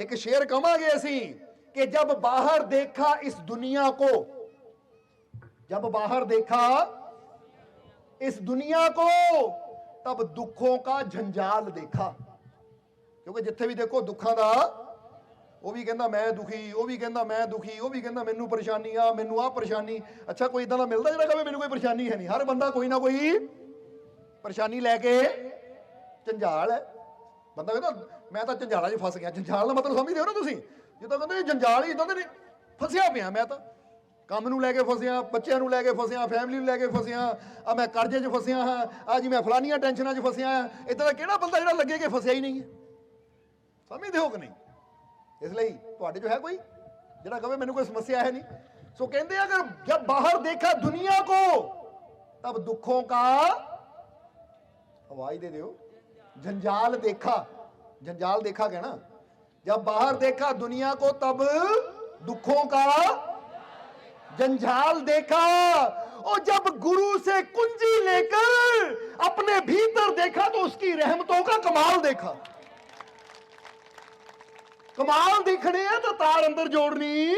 ਇੱਕ ਸ਼ੇਰ ਕਵਾਂਗੇ ਅਸੀਂ ਕਿ ਜਬ ਬਾਹਰ ਦੇਖਾ ਇਸ ਦੁਨੀਆ को जब बाहर देखा इस दुनिया को तब दुखों का झंझाल देखा ਕਿਉਂਕਿ ਜਿੱਥੇ ਵੀ ਦੇਖੋ ਦੁੱਖਾਂ ਦਾ ਉਹ ਵੀ ਕਹਿੰਦਾ ਮੈਂ ਦੁਖੀ ਉਹ ਵੀ ਕਹਿੰਦਾ ਮੈਂ ਦੁਖੀ ਉਹ ਵੀ ਕਹਿੰਦਾ ਮੈਨੂੰ ਪਰੇਸ਼ਾਨੀ ਆ ਮੈਨੂੰ ਆ ਪਰੇਸ਼ਾਨੀ ਅੱਛਾ ਕੋਈ ਇਦਾਂ ਦਾ ਮਿਲਦਾ ਜਿਹੜਾ ਕਹੇ ਮੈਨੂੰ ਕੋਈ ਪਰੇਸ਼ਾਨੀ ਹੈ ਨਹੀਂ ਹਰ ਬੰਦਾ ਕੋਈ ਨਾ ਕੋਈ ਪਰੇਸ਼ਾਨੀ ਲੈ ਕੇ ਜੰਜਾਲ ਹੈ ਬੰਦਾ ਕਹਿੰਦਾ, ਮੈਂ ਤਾਂ ਜੰਜਾਲਾਂ 'ਚ ਫਸ ਗਿਆ। ਜੰਜਾਲ ਦਾ ਮਤਲਬ ਸਮਝਦੇ ਹੋ ਨਾ ਤੁਸੀਂ? ਜਿੱਦਾਂ ਕਹਿੰਦੇ ਜੰਜਾਲ ਹੀ ਇਦਾਂ ਨੇ ਫਸਿਆ ਪਿਆ ਮੈਂ ਤਾਂ। ਕੰਮ ਨੂੰ ਲੈ ਕੇ ਫਸਿਆ, ਬੱਚਿਆਂ ਨੂੰ ਲੈ ਕੇ ਫਸਿਆ ਫੈਮਿਲੀ ਨੂੰ ਲੈ ਕੇ ਫਸਿਆ ਆ ਮੈਂ ਕਰਜ਼ੇ 'ਚ ਫਸਿਆ ਹਾਂ ਆ ਜੀ ਮੈਂ ਫਲਾਨੀਆਂ ਟੈਨਸ਼ਨਾਂ 'ਚ ਫਸਿਆ ਹਾਂ। ਇਦਾਂ ਦਾ ਕਿਹੜਾ ਬੰਦਾ ਜਿਹੜਾ ਲੱਗੇ ਕਿ ਫਸਿਆ ਹੀ ਨਹੀਂ ਹੈ? ਸਮਝਦੇ ਹੋ ਕਿ ਨਹੀਂ? ਇਸ ਲਈ ਤੁਹਾਡੇ 'ਚ ਹੈ ਕੋਈ? ਜਿਹੜਾ ਕਹੇ ਮੈਨੂੰ ਕੋਈ ਸਮੱਸਿਆ ਹੈ ਨਹੀਂ। ਸੋ ਕਹਿੰਦੇ ਅਗਰ ਜਦ ਬਾਹਰ ਦੇਖਾ ਦੁਨੀਆ ਕੋ, ਤਬ ਦੁੱਖੋਂ ਕਾ ਆਵਾਜ਼ ਦੇ ਦਿਓ। जंजाल देखा जंजाल देखा क्या ना जब बाहर देखा दुनिया को तब दुखों का जंजाल देखा और जब गुरु से कुंजी लेकर अपने भीतर देखा तो उसकी रहमतों का कमाल देखा ਕਮਾਲ ਦੇਖਣੇ ਆ ਤਾਂ ਤਾਰ ਅੰਦਰ ਜੋੜਨੀ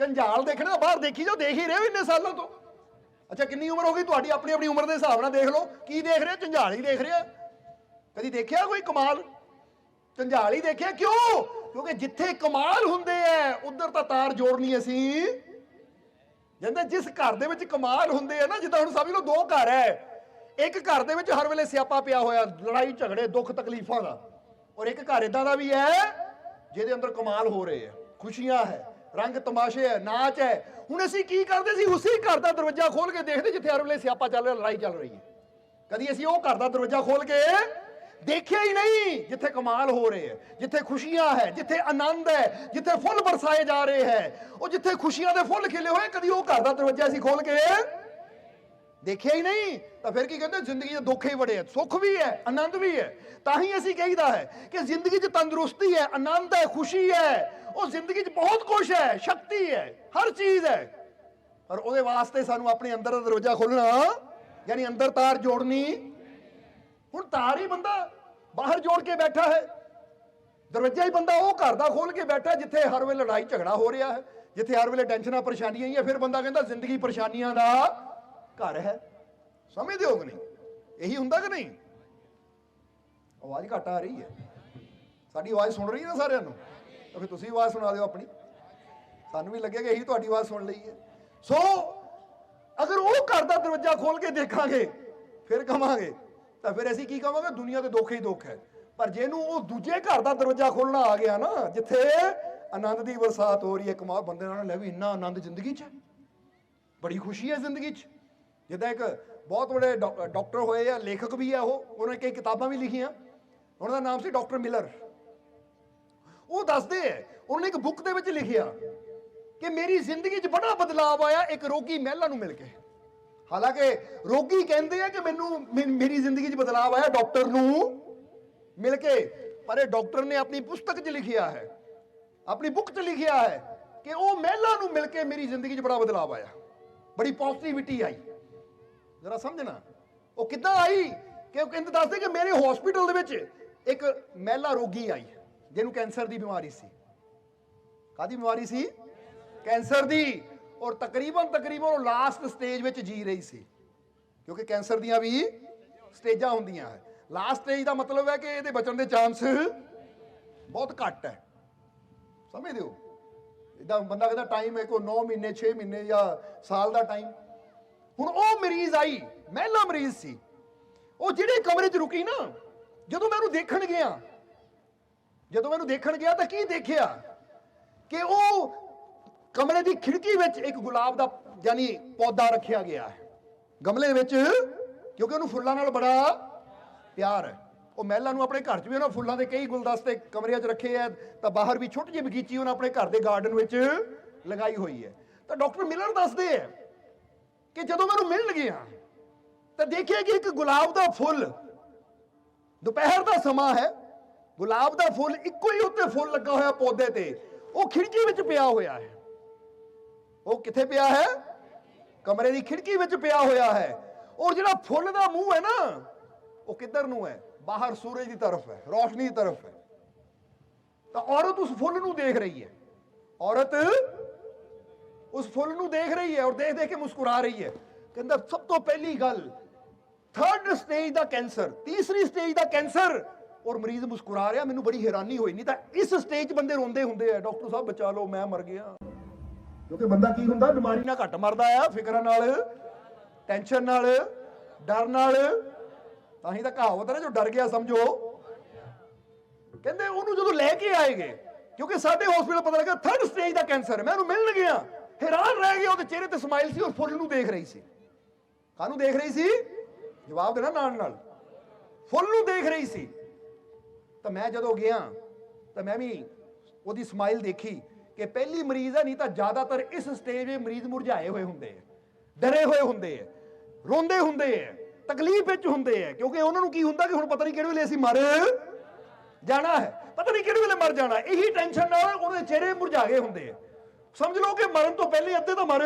ਜੰਜਾਲ ਦੇਖਣਾ ਬਾਹਰ ਦੇਖੀ ਜਾਓ ਦੇਖ ਹੀ ਰਹੇ ਹੋ ਇੰਨੇ ਸਾਲਾਂ ਤੋਂ ਅੱਛਾ ਕਿੰਨੀ ਉਮਰ ਹੋ ਗਈ ਤੁਹਾਡੀ ਆਪਣੀ ਆਪਣੀ ਉਮਰ ਦੇ ਹਿਸਾਬ ਨਾਲ ਦੇਖ ਲਓ ਕੀ ਦੇਖ ਰਹੇ ਹੋ ਜੰਜਾਲ ਹੀ ਦੇਖ ਰਹੇ ਹੋ ਕਦੀ ਦੇਖਿਆ ਕੋਈ ਕਮਾਲ? ਜੰਜਾਲ ਹੀ ਦੇਖਿਆ ਕਿਉਂ? ਕਿਉਂਕਿ ਜਿੱਥੇ ਕਮਾਲ ਹੁੰਦੇ ਐ, ਉਧਰ ਤਾਂ ਤਾਰ ਜੋੜਨੀ ਅਸੀਂ ਕਹਿੰਦੇ ਜਿਸ ਘਰ ਦੇ ਵਿੱਚ ਕਮਾਲ ਹੁੰਦੇ ਆ ਨਾ, ਜਿੱਦਾਂ ਹੁਣ ਸਮਝ ਲਓ ਦੋ ਘਰ ਐ। ਇੱਕ ਘਰ ਦੇ ਵਿੱਚ ਹਰ ਵੇਲੇ ਸਿਆਪਾ ਪਿਆ ਹੋਇਆ, ਲੜਾਈ, ਝਗੜੇ, ਦੁੱਖ, ਤਕਲੀਫਾਂ ਦਾ। ਔਰ ਇੱਕ ਘਰ ਇਦਾਂ ਦਾ ਵੀ ਹੈ ਜਿਹਦੇ ਅੰਦਰ ਕਮਾਲ ਹੋ ਰਹੇ ਆ ਖੁਸ਼ੀਆਂ ਹੈ, ਰੰਗ ਤਮਾਸ਼ੇ ਹੈ, ਨਾਚ ਹੈ। ਹੁਣ ਅਸੀਂ ਕੀ ਕਰਦੇ ਸੀ? ਉਸੇ ਘਰ ਦਾ ਦਰਵਾਜ਼ਾ ਖੋਲ ਕੇ ਦੇਖਦੇ ਜਿੱਥੇ ਹਰ ਵੇਲੇ ਸਿਆਪਾ ਚੱਲ ਰਿਹਾ, ਲੜਾਈ ਚੱਲ ਰਹੀ ਹੈ ਕਦੀ ਅਸੀਂ ਉਹ ਘਰ ਦਾ ਦਰਵਾਜ਼ਾ ਖੋਲ ਕੇ ਦੇਖਿਆ ਹੀ ਨਹੀਂ ਜਿੱਥੇ ਕਮਾਲ ਹੋ ਰਹੇ ਹੈ, ਜਿੱਥੇ ਖੁਸ਼ੀਆਂ ਹੈ, ਜਿੱਥੇ ਆਨੰਦ ਹੈ, ਜਿੱਥੇ ਫੁੱਲ ਵਰਸਾਏ ਜਾ ਰਹੇ ਹੈ। ਉਹ ਜਿੱਥੇ ਖੁਸ਼ੀਆਂ ਦੇ ਫੁੱਲ ਖਿਲੇ ਹੋਏ, ਕਦੀ ਉਹ ਘਰ ਦਾ ਦਰਵਾਜ਼ਾ ਅਸੀਂ ਖੋਲ ਕੇ? ਦੇਖਿਆ ਹੀ ਨਹੀਂ? ਤਾਂ ਫਿਰ ਕੀ ਕਹਿੰਦੇ, ਜ਼ਿੰਦਗੀ 'ਚ ਦੁੱਖ ਹੀ ਬੜੇ ਆ, ਸੁੱਖ ਵੀ ਹੈ, ਆਨੰਦ ਵੀ ਹੈ। ਤਾਂ ਹੀ ਅਸੀਂ ਕਹੀਦਾ ਹੈ ਕਿ ਜ਼ਿੰਦਗੀ 'ਚ ਤੰਦਰੁਸਤੀ ਹੈ, ਆਨੰਦ ਹੈ, ਖੁਸ਼ੀ ਹੈ। ਉਹ ਜ਼ਿੰਦਗੀ 'ਚ ਬਹੁਤ ਕੁਝ ਹੈ, ਸ਼ਕਤੀ ਹੈ, ਹਰ ਚੀਜ਼ ਹੈ। ਪਰ ਉਹਦੇ ਵਾਸਤੇ ਸਾਨੂੰ ਆਪਣੇ ਅੰਦਰ ਦਾ ਦਰਵਾਜ਼ਾ ਖੋਲਣਾ ਯਾਨੀ ਅੰਦਰ ਤਾਰ ਜੋੜਨੀ ਹੁਣ ਤਾਰ ਹੀ ਬੰਦਾ ਬਾਹਰ ਜੋੜ ਕੇ ਬੈਠਾ ਹੈ। ਦਰਵਾਜ਼ਾ ਹੀ ਬੰਦਾ ਉਹ ਘਰ ਦਾ ਖੋਲ ਕੇ ਬੈਠਾ ਜਿੱਥੇ ਹਰ ਵੇਲੇ ਲੜਾਈ ਝਗੜਾ ਹੋ ਰਿਹਾ ਹੈ, ਜਿੱਥੇ ਹਰ ਵੇਲੇ ਟੈਨਸ਼ਨਾਂ ਪਰੇਸ਼ਾਨੀਆਂ ਹੀ ਹੈ, ਫਿਰ ਬੰਦਾ ਕਹਿੰਦਾ ਜ਼ਿੰਦਗੀ ਪਰੇਸ਼ਾਨੀਆਂ ਦਾ ਘਰ ਹੈ। ਸਮਝਦੇ ਹੋ ਕਿ ਨਹੀਂ? ਇਹੀ ਹੁੰਦਾ ਕਿ ਨਹੀਂ? ਆਵਾਜ਼ ਘੱਟ ਆ ਰਹੀ ਹੈ। ਸਾਡੀ ਆਵਾਜ਼ ਸੁਣ ਰਹੀ ਹੈ ਨਾ ਸਾਰਿਆਂ ਨੂੰ? ਤਾਂ ਫਿਰ ਤੁਸੀਂ ਆਵਾਜ਼ ਸੁਣਾ ਦਿਓ ਆਪਣੀ। ਸਾਨੂੰ ਵੀ ਲੱਗੇਗਾ ਇਹੀ ਤੁਹਾਡੀ ਆਵਾਜ਼ ਸੁਣ ਲਈ ਹੈ। ਸੋ, ਅਗਰ ਉਹ ਘਰ ਦਾ ਦਰਵਾਜ਼ਾ ਖੋਲ ਕੇ ਦੇਖਾਂਗੇ, ਫਿਰ ਕਵਾਂਗੇ ਤਾਂ ਫਿਰ ਅਸੀਂ ਕੀ ਕਵਾਂਗੇ ਦੁਨੀਆ ਤੇ ਦੁੱਖ ਹੀ ਦੁੱਖ ਹੈ। ਪਰ ਜਿਹਨੂੰ ਉਹ ਦੂਜੇ ਘਰ ਦਾ ਦਰਵਾਜ਼ਾ ਖੋਲਣਾ ਆ ਗਿਆ ਨਾ, ਜਿੱਥੇ ਆਨੰਦ ਦੀ ਬਰਸਾਤ ਹੋ ਰਹੀ ਹੈ ਕਮਾਲ ਬੰਦੇ ਨਾਲ ਲੈ ਵੀ ਇੰਨਾ ਆਨੰਦ ਜ਼ਿੰਦਗੀ 'ਚ। ਬੜੀ ਖੁਸ਼ੀ ਹੈ ਜ਼ਿੰਦਗੀ 'ਚ। ਜਿੱਦਾਂ ਇੱਕ ਬਹੁਤ ਵੱਡੇ ਡਾਕ- ਡਾਕਟਰ ਹੋਏ ਆ, ਲੇਖਕ ਵੀ ਆ ਉਹ, ਉਹਨਾਂ ਨੇ ਕਈ ਕਿਤਾਬਾਂ ਵੀ ਲਿਖੀਆਂ। ਉਹਨਾਂ ਦਾ ਨਾਮ ਸੀ ਡਾਕਟਰ ਮਿਲਰ। ਉਹ ਦੱਸਦੇ ਐ ਉਹਨਾਂ ਨੇ ਇੱਕ ਬੁੱਕ ਦੇ ਵਿੱਚ ਲਿਖਿਆ ਕਿ ਮੇਰੀ ਜ਼ਿੰਦਗੀ 'ਚ ਬੜਾ ਬਦਲਾਅ ਆਇਆ, ਇੱਕ ਰੋਗੀ ਮਹਿਲਾ ਨੂੰ ਮਿਲ ਕੇ। ਹਾਲਾਂਕਿ ਰੋਗੀ ਕਹਿੰਦੇ ਆ ਕਿ ਮੈਨੂੰ ਮੇ- ਮੇਰੀ ਜ਼ਿੰਦਗੀ 'ਚ ਬਦਲਾਅ ਆਇਆ ਡਾਕਟਰ ਨੂੰ ਮਿਲ ਕੇ, ਪਰ ਇਹ ਡਾਕਟਰ ਨੇ ਆਪਣੀ ਪੁਸਤਕ 'ਚ ਲਿਖਿਆ ਹੈ, ਆਪਣੀ ਬੁੱਕ 'ਚ ਲਿਖਿਆ ਹੈ ਕਿ ਉਹ ਮਹਿਲਾ ਨੂੰ ਮਿਲ ਕੇ ਮੇਰੀ ਜ਼ਿੰਦਗੀ 'ਚ ਬੜਾ ਬਦਲਾਅ ਆਇਆ। ਬੜੀ ਪੋਜ਼ਿਟਿਵਿਟੀ ਆਈ। ਜਰਾ ਸਮਝਣਾ, ਉਹ ਕਿੱਦਾਂ ਆਈ ਕਿ ਉਹ ਕਹਿੰਦੇ, ਦੱਸਦੇ ਕਿ ਮੇਰੇ ਹਸਪੀਟਲ ਦੇ ਵਿੱਚ ਇੱਕ ਮਹਿਲਾ ਰੋਗੀ ਆਈ, ਜਿਹਨੂੰ ਕੈਂਸਰ ਦੀ ਬਿਮਾਰੀ ਸੀ। ਕਾਦੀ ਬਿਮਾਰੀ ਸੀ? ਕੈਂਸਰ ਦੀ। ਔਰ ਤਕਰੀਬਨ ਤਕਰੀਬਨ ਉਹ ਲਾਸਟ ਸਟੇਜ ਵਿੱਚ ਜੀ ਰਹੀ ਸੀ। ਕਿਉਂਕਿ ਕੈਂਸਰ ਦੀਆਂ ਵੀ ਸਟੇਜਾਂ ਹੁੰਦੀਆਂ ਹੈ। ਲਾਸਟ ਸਟੇਜ ਦਾ ਮਤਲਬ ਹੈ ਕਿ ਇਹਦੇ ਬਚਣ ਦੇ ਚਾਂਸ ਬਹੁਤ ਘੱਟ ਹੈ। ਸਮਝਦੇ ਹੋ? ਇਦਾਂ ਬੰਦਾ ਕਹਿੰਦਾ ਟਾਈਮ ਹੈ ਕੋ 9 ਮਹੀਨੇ 6 ਮਹੀਨੇ ਜਾਂ ਸਾਲ ਦਾ ਟਾਈਮ ਹੁਣ ਉਹ ਮਰੀਜ਼ ਆਈ, ਮਹਿਲਾ ਮਰੀਜ਼ ਸੀ। ਉਹ ਜਿਹੜੇ ਕਮਰੇ 'ਚ ਰੁਕੀ ਨਾ, ਜਦੋਂ ਮੈਂ ਉਹਨੂੰ ਦੇਖਣ ਗਿਆ, ਜਦੋਂ ਮੈਨੂੰ ਦੇਖਣ ਗਿਆ ਤਾਂ ਕੀ ਦੇਖਿਆ? ਕਿ ਉਹ ਕਮਰੇ ਦੀ ਖਿੜਕੀ ਵਿੱਚ ਇੱਕ ਗੁਲਾਬ ਦਾ, ਯਾਨੀ ਪੌਦਾ ਰੱਖਿਆ ਗਿਆ ਹੈ। ਗਮਲੇ ਵਿੱਚ, ਕਿਉਂਕਿ ਉਹਨੂੰ ਫੁੱਲਾਂ ਨਾਲ ਬੜਾ ਪਿਆਰ ਹੈ। ਉਹ ਮਹਿਲਾ ਨੂੰ ਆਪਣੇ ਘਰ 'ਚ ਵੀ ਉਹਨਾਂ ਫੁੱਲਾਂ ਦੇ ਕਈ ਗੁਲਦਸਤੇ ਕਮਰਿਆਂ 'ਚ ਰੱਖੇ ਆ, ਤਾਂ ਬਾਹਰ ਵੀ ਛੋਟੀ ਜਿਹੀ ਬਗੀਚੀ ਉਹਨਾਂ ਆਪਣੇ ਘਰ ਦੇ ਗਾਰਡਨ ਵਿੱਚ ਲਗਾਈ ਹੋਈ ਹੈ। ਤਾਂ ਡਾਕਟਰ ਮਿਲਰ ਦੱਸਦੇ ਆ ਕਿ ਜਦੋਂ ਮੈਨੂੰ ਮਿਲਣ ਗਿਆ, ਤਾਂ ਦੇਖਿਆ ਕਿ ਇੱਕ ਗੁਲਾਬ ਦਾ ਫੁੱਲ, ਦੁਪਹਿਰ ਦਾ ਸਮਾਂ ਹੈ। ਗੁਲਾਬ ਦਾ ਫੁੱਲ ਇੱਕੋ ਹੀ ਉੱਤੇ ਫੁੱਲ ਲੱਗਾ ਹੋਇਆ ਪੌਦੇ ਤੇ। ਉਹ ਖਿੜਕੀ ਵਿੱਚ ਪਿਆ ਹੋਇਆ ਹੈ। ਉਹ ਕਿੱਥੇ ਪਿਆ ਹੈ? ਕਮਰੇ ਦੀ ਖਿੜਕੀ ਵਿੱਚ ਪਿਆ ਹੋਇਆ ਹੈ। ਔਰ ਜਿਹੜਾ ਫੁੱਲ ਦਾ ਮੂੰਹ ਹੈ ਨਾ, ਉਹ ਕਿੱਧਰ ਨੂੰ ਹੈ? ਬਾਹਰ ਸੂਰਜ ਦੀ ਤਰਫ ਹੈ, ਰੋਸ਼ਨੀ ਦੀ ਤਰਫ ਹੈ। ਤਾਂ ਔਰਤ ਉਸ ਫੁੱਲ ਨੂੰ ਦੇਖ ਰਹੀ ਹੈ। ਔਰਤ ਉਸ ਫੁੱਲ ਨੂੰ ਦੇਖ ਰਹੀ ਹੈ ਔਰ ਦੇਖ ਦੇਖ ਕੇ ਮੁਸਕਰਾ ਰਹੀ ਹੈ। ਕਹਿੰਦਾ, ਸਭ ਤੋਂ ਪਹਿਲੀ ਗੱਲ ਥਰਡ ਸਟੇਜ ਦਾ ਕੈਂਸਰ, ਤੀਸਰੀ ਸਟੇਜ ਦਾ ਕੈਂਸਰ। ਔਰ ਮਰੀਜ਼ ਮੁਸਕਰਾ ਰਿਹਾ, ਮੈਨੂੰ ਬੜੀ ਹੈਰਾਨੀ ਹੋਈ। ਨਹੀਂ ਤਾਂ ਇਸ ਸਟੇਜ ਬੰਦੇ ਰੋਂਦੇ ਹੁੰਦੇ ਆ। ਡਾਕਟਰ ਸਾਹਿਬ, ਬਚਾ ਲਓ, ਮੈਂ ਮਰ ਗਿਆ। ਕਿਉਂਕਿ ਬੰਦਾ ਕੀ ਹੁੰਦਾ, ਬਿਮਾਰੀ ਨਾਲ ਘੱਟ ਮਰਦਾ ਆ, ਫਿਕਰਾਂ ਨਾਲ, ਟੈਨਸ਼ਨ ਨਾਲ, ਡਰ ਨਾਲ। ਤਾਂ ਹੀ ਤਾਂ ਕਹਾਵਤ ਹੈ ਨਾ ਜੋ ਡਰ ਗਿਆ, ਸਮਝੋ। ਕਹਿੰਦੇ ਉਹਨੂੰ ਜਦੋਂ ਲੈ ਕੇ ਆਏਗੇ, ਕਿਉਂਕਿ ਸਾਡੇ ਹਸਪੀਟਲ ਪਤਾ ਲੱਗਾ ਥਰਡ ਸਟੇਜ ਦਾ ਕੈਂਸਰ ਹੈ, ਮੈਂ ਉਹਨੂੰ ਮਿਲਣ ਗਿਆ। ਹੈਰਾਨ ਰਹਿ ਗਿਆ ਉਹਦੇ ਚਿਹਰੇ ਤੇ ਸਮਾਈਲ ਸੀ ਔਰ ਫੁੱਲ ਨੂੰ ਦੇਖ ਰਹੀ ਸੀ। ਕਾਹਨੂੰ ਦੇਖ ਰਹੀ ਸੀ? ਜਵਾਬ ਦੇਣਾ ਨਾਲ ਨਾਲ। ਫੁੱਲ ਨੂੰ ਦੇਖ ਰਹੀ ਸੀ। ਤਾਂ ਮੈਂ ਜਦੋਂ ਗਿਆ, ਤਾਂ ਮੈਂ ਵੀ ਉਹਦੀ ਸਮਾਈਲ ਦੇਖੀ। ਕਿ ਪਹਿਲੀ ਮਰੀਜ਼ ਹੈ ਨਹੀਂ ਤਾਂ ਜ਼ਿਆਦਾਤਰ ਇਸ ਸਟੇਜ 'ਤੇ ਮਰੀਜ਼ ਮੁਰਝਾਏ ਹੋਏ ਹੁੰਦੇ ਆ, ਡਰੇ ਹੋਏ ਹੁੰਦੇ ਆ, ਰੋਂਦੇ ਹੁੰਦੇ ਆ, ਤਕਲੀਫ ਵਿੱਚ ਹੁੰਦੇ ਆ, ਕਿਉਂਕਿ ਉਹਨਾਂ ਨੂੰ ਕੀ ਹੁੰਦਾ ਕਿ ਹੁਣ ਪਤਾ ਨਹੀਂ ਕਿਹੜੇ ਵੇਲੇ ਅਸੀਂ ਮਰ ਜਾਣਾ ਹੈ, ਪਤਾ ਨਹੀਂ ਕਿਹੜੇ ਵੇਲੇ ਮਰ ਜਾਣਾ, ਇਹੀ ਟੈਨਸ਼ਨ ਨਾਲ ਉਹਦੇ ਚਿਹਰੇ ਮੁਰਝਾ ਗਏ ਹੁੰਦੇ ਆ। ਸਮਝ ਲਓ ਕਿ ਮਰਨ ਤੋਂ ਪਹਿਲੇ ਅੱਧੇ ਤਾਂ ਮਰ,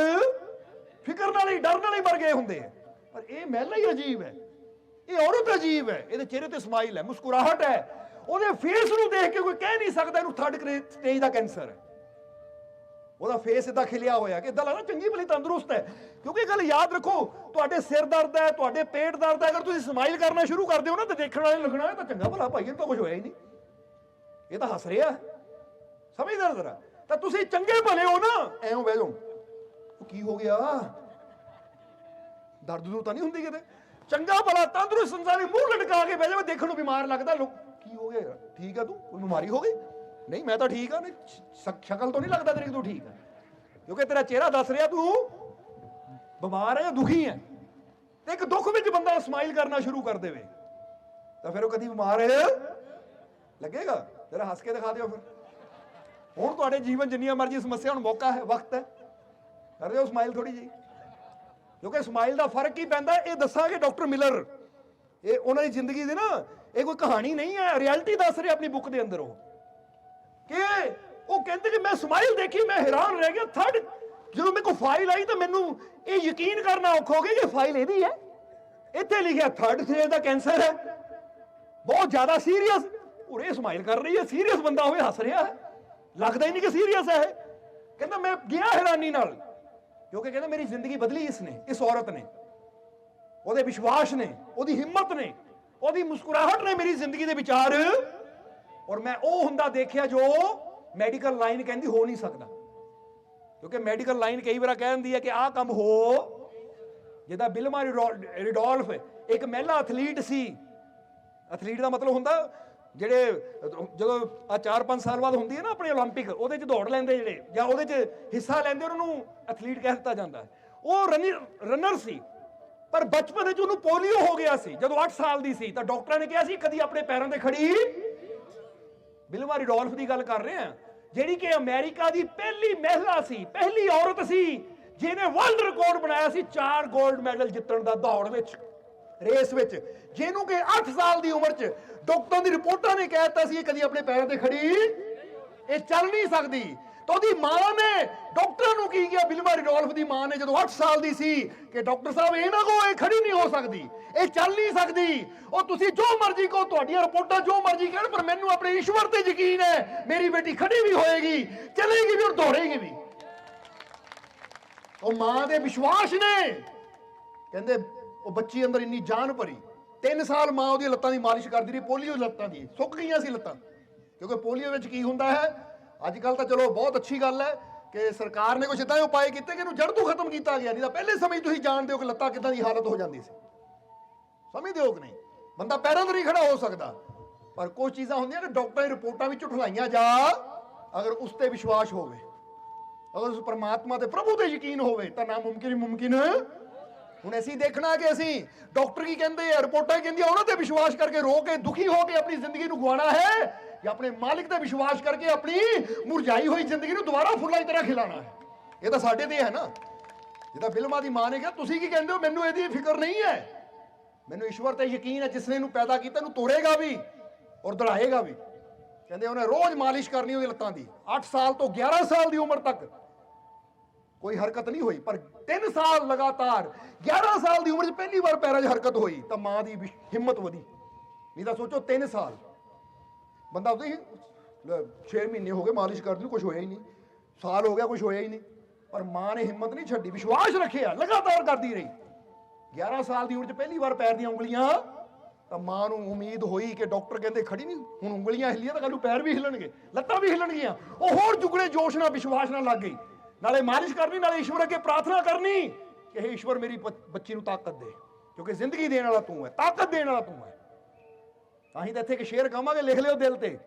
ਫਿਕਰ ਨਾਲ ਹੀ, ਡਰ ਨਾਲ ਹੀ ਮਰ ਗਏ ਹੁੰਦੇ ਆ। ਪਰ ਇਹ ਮਹਿਲਾ ਹੀ ਅਜੀਬ ਹੈ, ਇਹ ਔਰਤ ਅਜੀਬ ਹੈ, ਇਹਦੇ ਚਿਹਰੇ ਤੇ ਸਮਾਈਲ ਹੈ, ਮੁਸਕੁਰਾਹਟ ਹੈ, ਉਹਦੇ ਫੇਸ ਨੂੰ ਦੇਖ ਕੇ ਕੋਈ ਕਹਿ ਨਹੀਂ ਸਕਦਾ ਇਹਨੂੰ ਥਰਡ ਸਟੇਜ ਦਾ ਕੈਂਸਰ ਹੈ। ਉਹਦਾ ਫੇਸ ਇਦਾਂ ਖਿਲਿਆ ਹੋਇਆ ਕਿ ਇਦਾਂ ਲੱਗਦਾ ਚੰਗੀ ਭਲੀ ਤੰਦਰੁਸਤ ਹੈ। ਕਿਉਂਕਿ ਗੱਲ ਯਾਦ ਰੱਖੋ, ਤੁਹਾਡੇ ਸਿਰ ਦਰਦ ਹੈ, ਤੁਹਾਡੇ ਪੇਟ ਦਰਦ ਹੈ, ਅਗਰ ਤੁਸੀਂ ਸਮਾਈਲ ਕਰਨਾ ਸ਼ੁਰੂ ਕਰ ਦਿਓ ਨਾ ਤੇ ਦੇਖਣ ਵਾਲੇ ਲੱਗਣਾ ਤਾਂ ਚੰਗਾ ਭਲਾ ਭਾਈ, ਇਹਨੂੰ ਤਾਂ ਕੁਝ ਹੋਇਆ ਹੀ ਨਹੀਂ। ਇਹ ਤਾਂ ਹੱਸ ਰਿਹਾ। ਸਮਝਦੇ ਜ਼ਰਾ। ਤਾਂ ਤੁਸੀਂ ਚੰਗੇ ਭਲੇ ਹੋ ਨਾ। ਐਵੇਂ ਬਹਿ ਜਾਓ। ਕੀ ਹੋ ਗਿਆ? ਦਰਦ ਦੂਰ ਤਾਂ ਨਹੀਂ ਹੁੰਦੀ ਕਿਤੇ। ਚੰਗਾ ਭਲਾ ਤੰਦਰੁਸਤ ਸੰਸਾਰੀ ਮੂੰਹ ਲਟਕਾ ਕੇ ਬਹਿ ਜਾਵੇ, ਦੇਖਣ ਨੂੰ ਬਿਮਾਰ ਲੱਗਦਾ। ਲੋਕ ਕੀ ਹੋ ਗਿਆ ਠੀਕ ਆ ਤੂੰ? ਕੋਈ ਬਿਮਾਰੀ ਹੋ ਗਈ? ਨਹੀਂ, ਮੈਂ ਤਾਂ ਠੀਕ ਆ, ਨਹੀਂ, ਸ਼- ਸ਼ਕਲ ਤੋਂ ਨਹੀਂ ਲੱਗਦਾ ਤੇਰੇ ਕਿ ਤੂੰ ਠੀਕ ਆ। ਕਿਉਂਕਿ ਤੇਰਾ ਚਿਹਰਾ ਦੱਸ ਰਿਹਾ ਤੂੰ ਬਿਮਾਰ ਹੈ ਜਾਂ ਦੁਖੀ ਹੈ ਤੇ ਇੱਕ ਦੁੱਖ ਵਿੱਚ ਬੰਦਾ ਸਮਾਈਲ ਕਰਨਾ ਸ਼ੁਰੂ ਕਰ ਦੇਵੇ। ਤਾਂ ਫਿਰ ਉਹ ਕਦੀ ਬਿਮਾਰ ਹੈ? ਲੱਗੇਗਾ? ਜਰਾ ਹੱਸ ਕੇ ਦਿਖਾ ਦਿਓ ਫਿਰ। ਹੁਣ ਤੁਹਾਡੇ ਜੀਵਨ ਜਿੰਨੀਆਂ ਮਰਜ਼ੀ ਸਮੱਸਿਆ, ਹੁਣ ਮੌਕਾ ਹੈ, ਵਕਤ ਹੈ। ਕਰ ਦਿਓ ਸਮਾਈਲ ਥੋੜੀ ਜੀ ਕਿਉਂਕਿ ਸਮਾਈਲ ਦਾ ਫ਼ਰਕ ਕੀ ਪੈਂਦਾ, ਇਹ ਦੱਸਾਂਗੇ ਡਾਕਟਰ ਮਿਲਰ। ਇਹ ਉਹਨਾਂ ਦੀ ਜ਼ਿੰਦਗੀ ਦੀ ਨਾ, ਇਹ ਕੋਈ ਕਹਾਣੀ ਨਹੀਂ ਹੈ। ਰਿਐਲਿਟੀ ਦੱਸ ਰਿਹਾ ਆਪਣੀ ਬੁੱਕ ਦੇ ਅੰਦਰ ਉਹ। ਕਿ? ਉਹ ਕਹਿੰਦੇ ਕਿ ਮੈਂ ਸਮਾਈਲ ਦੇਖੀ, ਮੈਂ ਹੈਰਾਨ ਰਹਿ ਗਿਆ ਥਰਡ ਜਦੋਂ ਮੇਰੇ ਕੋਲ ਫਾਈਲ ਆਈ ਤਾਂ ਮੈਨੂੰ ਇਹ ਯਕੀਨ ਕਰਨਾ ਔਖਾ ਹੋ ਗਿਆ ਕਿ ਫਾਈਲ ਇਹਦੀ ਹੈ। ਇੱਥੇ ਲਿਖਿਆ ਥਰਡ ਸਟੇਜ ਦਾ ਕੈਂਸਰ ਹੈ। ਬਹੁਤ ਜ਼ਿਆਦਾ ਸੀਰੀਅਸ। ਉਰੇ ਸਮਾਈਲ ਕਰ ਰਹੀ ਹੈ, ਸੀਰੀਅਸ ਬੰਦਾ ਹੋਵੇ ਹੱਸ ਰਿਹਾ ਹੈ। ਲੱਗਦਾ ਹੀ ਨਹੀਂ ਕਿ ਸੀਰੀਅਸ ਹੈ ਕਹਿੰਦਾ, ਮੈਂ ਗਿਆ ਹੈਰਾਨੀ ਨਾਲ, ਕਿਉਂਕਿ ਕਹਿੰਦਾ, ਮੇਰੀ ਜ਼ਿੰਦਗੀ ਬਦਲੀ ਇਸ ਨੇ, ਇਸ ਔਰਤ ਨੇ। ਉਹਦੇ ਵਿਸ਼ਵਾਸ ਨੇ, ਉਹਦੀ ਹਿੰਮਤ ਨੇ, ਉਹਦੀ ਮੁਸਕਰਾਹਟ ਨੇ ਮੇਰੀ ਜ਼ਿੰਦਗੀ ਦੇ ਵਿਚਾਰ। ਔਰ ਮੈਂ ਉਹ ਹੁੰਦਾ ਦੇਖਿਆ ਜੋ ਮੈਡੀਕਲ ਲਾਈਨ ਕਹਿੰਦੀ ਹੋ ਨਹੀਂ ਸਕਦਾ ਕਿਉਂਕਿ ਮੈਡੀਕਲ ਲਾਈਨ ਕਈ ਵਾਰ ਕਹਿ ਦਿੰਦੀ ਹੈ ਕਿ ਆਹ ਕੰਮ ਹੋ ਜਿੱਦਾਂ ਬਿਲਮਾ ਰਿਡੋ- ਰਿਡੋਲਫ ਇੱਕ ਮਹਿਲਾ ਐਥਲੀਟ ਸੀ ਐਥਲੀਟ ਦਾ ਮਤਲਬ ਹੁੰਦਾ ਜਿਹੜੇ ਜਦੋਂ ਆ 4-5 ਸਾਲ ਬਾਅਦ ਹੁੰਦੀ ਹੈ ਨਾ ਆਪਣੇ 올림픽 ਉਹਦੇ 'ਚ ਦੌੜ ਲੈਂਦੇ ਜਿਹੜੇ ਜਾਂ ਉਹਦੇ 'ਚ ਹਿੱਸਾ ਲੈਂਦੇ ਉਹਨਾਂ ਨੂੰ ਐਥਲੀਟ ਕਹਿ ਦਿੱਤਾ ਜਾਂਦਾ ਹੈ ਉਹ ਰਨਰ ਸੀ ਪਰ ਬਚਪਨ ਵਿੱਚ ਉਹਨੂੰ ਪੋਲੀਓ ਹੋ ਗਿਆ ਸੀ ਜਦੋਂ 8 ਸਾਲ ਦੀ ਸੀ ਤਾਂ ਡਾਕਟਰਾਂ ਨੇ ਕਿਹਾ ਸੀ ਕਦੀ ਆਪਣੇ ਪੈਰਾਂ ਤੇ ਖੜੀ ਬਿਲਮਾ ਰਿਡੋਲਫ ਦੀ ਗੱਲ ਕਰ ਰਹੇ ਆ ਜਿਹੜੀ ਕਿ ਅਮਰੀਕਾ ਦੀ ਪਹਿਲੀ ਮਹਿਲਾ ਸੀ, ਪਹਿਲੀ ਔਰਤ ਸੀ, ਜਿਹਨੇ ਵਰਲਡ ਰਿਕਾਰਡ ਬਣਾਇਆ ਸੀ 4 골ਡ ਮੈਡਲ ਜਿੱਤਣ ਦਾ ਦੌੜ ਵਿੱਚ ਰੇਸ ਵਿੱਚ। ਜਿਹਨੂੰ ਕਿ 8 ਸਾਲ ਦੀ ਉਮਰ 'ਚ ਡਾਕਟਰਾਂ ਦੀ ਰਿਪੋਰਟਾਂ ਨੇ ਕਹਿ ਦਿੱਤਾ ਸੀ, ਇਹ ਕਦੀ ਆਪਣੇ ਪੈਰਾਂ ਤੇ ਖੜੀ ਇਹ ਚੱਲ ਨਹੀਂ ਸਕਦੀ। ਤਾਂ ਉਹਦੀ ਮਾਂ ਨੇ, ਡਾਕਟਰਾਂ ਨੂੰ ਕੀ ਕਿਹਾ? ਬਿਲਮਾ ਰਿਡੋਲਫ ਦੀ ਮਾਂ ਨੇ ਜਦੋਂ 8 ਸਾਲ ਦੀ ਸੀ ਕਿ ਡਾਕਟਰ ਸਾਹਿਬ ਇਹ ਨਾ ਕਹੋ ਇਹ ਖੜੀ ਨਹੀਂ ਹੋ ਸਕਦੀ, ਇਹ ਚੱਲ ਨਹੀਂ ਸਕਦੀ। ਉਹ ਤੁਸੀਂ ਜੋ ਮਰਜ਼ੀ ਕਹੋ, ਤੁਹਾਡੀਆਂ ਰਿਪੋਰਟਾਂ ਜੋ ਮਰਜ਼ੀ ਕਹਿਣ, ਪਰ ਮੈਨੂੰ ਆਪਣੇ ਈਸ਼ਵਰ ਤੇ ਯਕੀਨ ਹੈ, ਮੇਰੀ ਬੇਟੀ ਖੜੀ ਵੀ ਹੋਏਗੀ, ਚੱਲੇਗੀ ਵੀ ਔਰ ਦੌੜੇਗੀ ਵੀ। ਉਹ ਮਾਂ ਦੇ ਵਿਸ਼ਵਾਸ ਨੇ। ਕਹਿੰਦੇ, ਉਹ ਬੱਚੀ ਅੰਦਰ ਇੰਨੀ ਜਾਨ ਭਰੀ 3 ਸਾਲ ਮਾਂ ਉਹਦੀ ਲੱਤਾਂ ਦੀ ਮਾਲਿਸ਼ ਕਰਦੀ ਰਹੀ, ਪੋਲੀਓ ਲੱਤਾਂ ਦੀ, ਸੁੱਕ ਗਈਆਂ ਸੀ ਲੱਤਾਂ। ਕਿਉਂਕਿ ਪੋਲੀਓ ਵਿੱਚ ਕੀ ਹੁੰਦਾ ਹੈ? ਅੱਜ ਕੱਲ ਤਾਂ ਚਲੋ ਬਹੁਤ ਅੱਛੀ ਗੱਲ ਹੈ ਕਿ ਸਰਕਾਰ ਨੇ ਕੁਝ ਇਦਾਂ ਦੇ ਉਪਾਅ ਕੀਤੇ ਕਿ ਇਹਨੂੰ ਜੜ ਤੋਂ ਖਤਮ ਕੀਤਾ ਗਿਆ ਨਹੀਂ ਤਾਂ ਪਹਿਲੇ ਸਮੇਂ 'ਚ ਤੁਸੀਂ ਜਾਣਦੇ ਹੋ ਕਿ ਲੱਤਾਂ ਕਿੱਦਾਂ ਦੀ ਹਾਲਤ ਹੋ ਜਾਂਦੀ ਸੀ। ਸਮਝਦੇ ਹੋ ਕਿ ਨਹੀਂ? ਬੰਦਾ ਪੈਰਾਂ ਤੇ ਨਹੀਂ ਖੜਾ ਹੋ ਸਕਦਾ। ਪਰ ਕੁਝ ਚੀਜ਼ਾਂ ਹੁੰਦੀਆਂ ਕਿ ਡਾਕਟਰਾਂ ਦੀ ਰਿਪੋਰਟਾਂ ਵਿੱਚ ਉਠਲਾਈਆਂ ਜਾ, ਅਗਰ ਉਸ ਤੇ ਵਿਸ਼ਵਾਸ ਹੋਵੇ। ਅਗਰ ਉਸ ਪਰਮਾਤਮਾ ਤੇ ਪ੍ਰਭੂ ਤੇ ਯਕੀਨ ਹੋਵੇ ਤਾਂ ਨਾ ਮੁਮਕਿਨ ਹੀ ਮੁਮਕਿਨ। ਹੁਣ ਅਸੀਂ ਦੇਖਣਾ ਕਿ ਅਸੀਂ ਡਾਕਟਰ ਕੀ ਕਹਿੰਦੇ ਆ, ਰਿਪੋਰਟਾਂ ਕਹਿੰਦੀਆਂ, ਉਹਨਾਂ ਤੇ ਵਿਸ਼ਵਾਸ ਕਰਕੇ ਰੋ ਕੇ ਦੁਖੀ ਹੋ ਕੇ ਆਪਣੀ ਜ਼ਿੰਦਗੀ ਨੂੰ ਗਵਾਉਣਾ ਹੈ। ਜਾਂ ਆਪਣੇ ਮਾਲਿਕ ਤੇ ਵਿਸ਼ਵਾਸ ਕਰਕੇ ਆਪਣੀ ਮੁਰਝਾਈ ਹੋਈ ਜ਼ਿੰਦਗੀ ਨੂੰ ਦੁਬਾਰਾ ਫੁੱਲਾਂ ਦੀ ਤਰ੍ਹਾਂ ਖਿਲਾਣਾ ਹੈ। ਇਹ ਤਾਂ ਸਾਡੇ ਤੇ ਹੈ ਨਾ। ਜਿੱਦਾਂ ਫਿਲਮਾਂ ਦੀ ਮਾਂ ਨੇ ਕਿਹਾ, ਤੁਸੀਂ ਕੀ ਕਹਿੰਦੇ ਹੋ? ਮੈਨੂੰ ਇਹਦੀ ਫਿਕਰ ਨਹੀਂ ਹੈ। ਮੈਨੂੰ ਈਸ਼ਵਰ ਤੇ ਯਕੀਨ ਹੈ, ਜਿਸ ਨੇ ਇਹਨੂੰ ਪੈਦਾ ਕੀਤਾ, ਇਹਨੂੰ ਤੋੜੇਗਾ ਵੀ ਔਰ ਦੜਾਏਗਾ ਵੀ। ਕਹਿੰਦੇ ਉਹਨੇ ਰੋਜ਼ ਮਾਲਿਸ਼ ਕਰਨੀ ਉਹਦੀ ਲੱਤਾਂ ਦੀ। 8 ਸਾਲ ਤੋਂ 11 ਸਾਲ ਦੀ ਉਮਰ ਤੱਕ ਕੋਈ ਹਰਕਤ ਨਹੀਂ ਹੋਈ, ਪਰ 3 ਸਾਲ ਲਗਾਤਾਰ 11 ਸਾਲ ਦੀ ਉਮਰ 'ਚ ਪਹਿਲੀ ਵਾਰ ਪੈਰਾਂ 'ਚ ਹਰਕਤ ਹੋਈ, ਤਾਂ ਮਾਂ ਦੀ ਹਿੰਮਤ ਵਧੀ। ਨਹੀਂ ਤਾਂ ਸੋਚੋ 3 ਸਾਲ। ਬੰਦਾ ਉਹਦੇ ਹੀ 6 ਮਹੀਨੇ ਹੋ ਗਏ ਮਾਲਿਸ਼ ਕਰਦੇ ਨੂੰ ਕੁਝ ਹੋਇਆ ਹੀ ਨਹੀਂ। ਸਾਲ ਹੋ ਗਿਆ ਕੁਝ ਹੋਇਆ ਹੀ ਨਹੀਂ। ਪਰ ਮਾਂ ਨੇ ਹਿੰਮਤ ਨਹੀਂ ਛੱਡੀ, ਵਿਸ਼ਵਾਸ ਰੱਖਿਆ, ਲਗਾਤਾਰ ਕਰਦੀ ਰਹੀ। 11 ਸਾਲ ਦੀ ਉਮਰ 'ਚ ਪਹਿਲੀ ਵਾਰ ਪੈਰ ਦੀਆਂ ਉਂਗਲੀਆਂ, ਤਾਂ ਮਾਂ ਨੂੰ ਉਮੀਦ ਹੋਈ ਕਿ ਡਾਕਟਰ ਕਹਿੰਦੇ ਖੜੀ ਨਹੀਂ, ਹੁਣ ਉਂਗਲੀਆਂ ਹਿੱਲੀਆਂ ਤਾਂ ਕੱਲ ਨੂੰ ਪੈਰ ਵੀ ਹਿੱਲਣਗੇ, ਲੱਤਾਂ ਵੀ ਹਿੱਲਣਗੀਆਂ। ਉਹ ਹੋਰ ਜੁਗੜੇ ਜੋਸ਼ ਨਾਲ, ਵਿਸ਼ਵਾਸ ਨਾਲ ਲੱਗ ਗਈ। ਨਾਲੇ ਮਾਲਿਸ਼ ਕਰਨੀ, ਨਾਲੇ ਈਸ਼ਵਰ ਅੱਗੇ ਪ੍ਰਾਰਥਨਾ ਕਰਨੀ ਕਿ ਇਹ ਈਸ਼ਵਰ, ਮੇਰੀ ਬ- ਬੱਚੀ ਨੂੰ ਤਾਕਤ ਦੇ, ਕਿਉਂਕਿ ਜ਼ਿੰਦਗੀ ਦੇਣ ਵਾਲਾ ਤੂੰ ਹੈ, ਤਾਕਤ ਦੇਣ ਵਾਲਾ ਤੂੰ ਹੈ। ਤਾਂ ਹੀ ਤਾਂ ਇੱਥੇ ਇੱਕ ਸ਼ੇਰ ਕਹਾਂਗੇ ਲਿਖ ਲਿਓ ਦਿਲ ਤੇ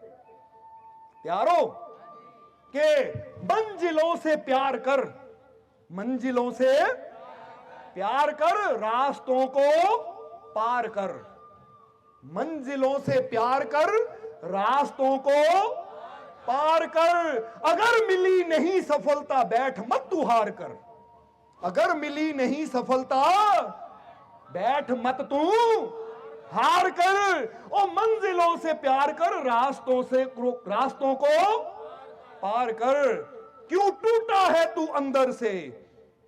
ਤਿਆਰ ਹੋ कि मंजिलों से प्यार कर मंजिलों से प्यार कर रास्तों को पार कर मंजिलों से प्यार कर रास्तों को पार कर अगर मिली नहीं सफलता बैठ मत तू हार कर अगर मिली नहीं सफलता बैठ मत तू हार कर ओ मंजिलों से प्यार कर, रास्तों से रास्तों को पार कर। क्यों टूटा है तू अंदर से?